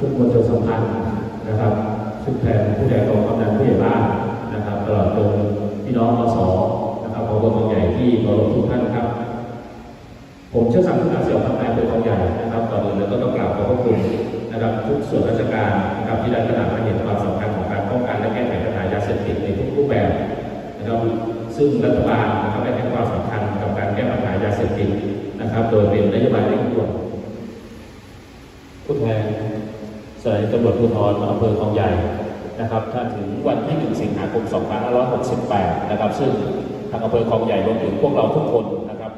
ชุดมวลชนสัมพันธ์นะครับชุดแทนผู้ใหญ่กองกำนันผู้ใหญ่บ้านนะครับ ตลอดจนพี่น้องมสนะครับของตัวใหญ่ที่เคารพทุกท่านครับ ผมเชื่อสั่งทุกอาเซียนทำงานเป็นกองใหญ่นะครับก่อนอื่นเลยก็ต้องกราบขอบพระคุณนะครับทุกส่วนราชการนะครับที่ได้กระหน่ำมาเห็นความสำคัญของการป้องกันและแก้ไขปัญหายาเสพติดในทุกรูปแบบนะครับซึ่งรัฐบาลนะครับได้ให้ความสำคัญกับการแก้ปัญหายาเสพติดนะครับ โดยเป็นนโยบายเร่งด่วนผู้แทน สถานีตำรวจภูธรอำเภอคลองใหญ่นะครับถ้าถึงวันที่ 1 สิงหาคม 2568 นะครับ ซึ่งทางอำเภอคลองใหญ่รวมถึงพวกเราทุกคนนะครับ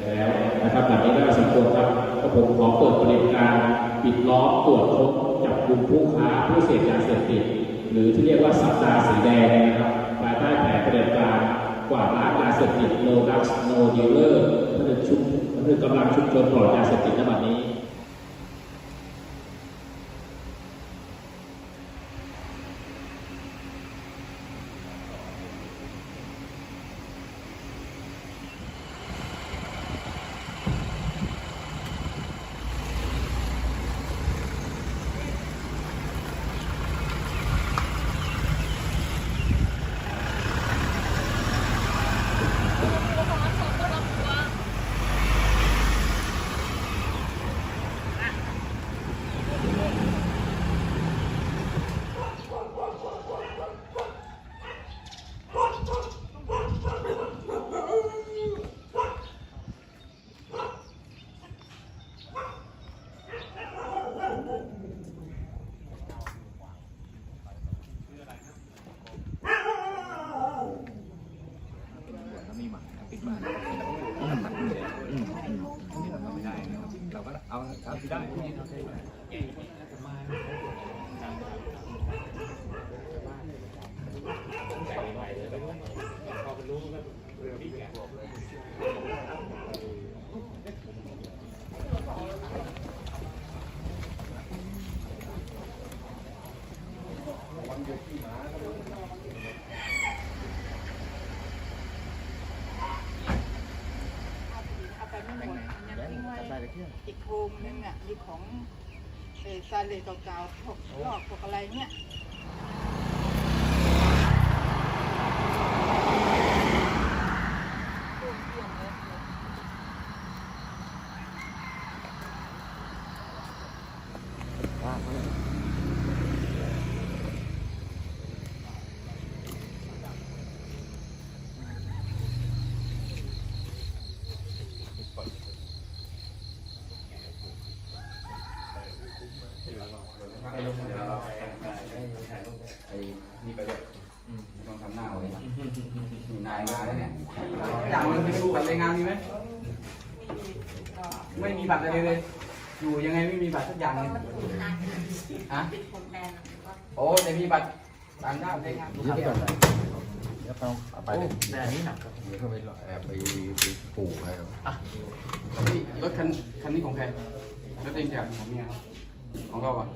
แล้วนะครับห ลังนี้ก็สมควรครับก็ผมขอเปิดประเด็นการปิดล้อมตรวจค้นจับกลุ่มผู้ค้าผู้เสพยาเสพติดหรือที่เรียกว่าสัปดาห์สีแดงนะครับภายใต้แผนปฏิบัติการกวาดล้างยาเสพติด no drugs no dealer ผนึกชุมผนึกกำลังชุมชนปลอดยาเสพติดในบัดนี้ เรา ก็เอาเอาที่ได้เอาไปไม่หม ดยังทิ้งไว้อีกโคมนึงอะมีของเออซาเลเก่าๆพวกลอกพวกอะไรเนี่ยไอ้ นี่ไปเลยต้องทำหน้าไว้มีนายมาแล้วเนี่ยอย่างมันไม่รู้บัตรรายงานมีไหมไม่มีบัตรอะไรเลย อยู่ยังไงไม่มีบัตรสักอย่างเลยฮะโอ้แต่มีบัตรต่างด้าวรายงานเดี๋ยวก่อนเดี๋ยวต้องเอาไปเลยแต่อันนี้หนักเดี๋ยวเขาไปแอบไปไปปลูกอะไรครับนี่รถคันคันนี้ของใครรถเองจากของเมียของเขาอะ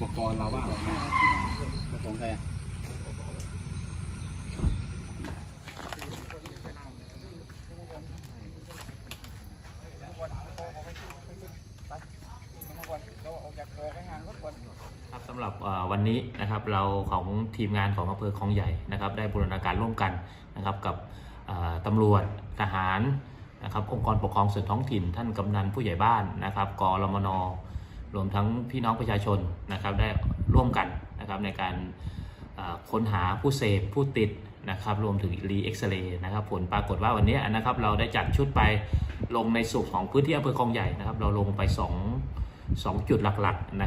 ปกรณ์เราบ้างของใครครับสำหรับวันนี้นะครับเราของทีมงานของอำเภอคลองใหญ่นะครับ ได้บูรณาการร่วมกันนะครับกับตำรวจทหารนะครับองค์กรปกครองส่วนท้องถิ่น ท่านกำนันผู้ใหญ่บ้านนะครับกรมน รวมทั้งพี่น้องประชาชนนะครับได้ร่วมกันนะครับในการค้นหาผู้เสพผู้ติดนะครับรวมถึงรีเอ็กซเรย์นะครับผลปรากฏว่าวันนี้นะครับเราได้จัดชุดไปลงในสุขของพื้นที่อำเภอคลองใหญ่นะครับเราลงไป 2 2 จุดหลักๆนะครับ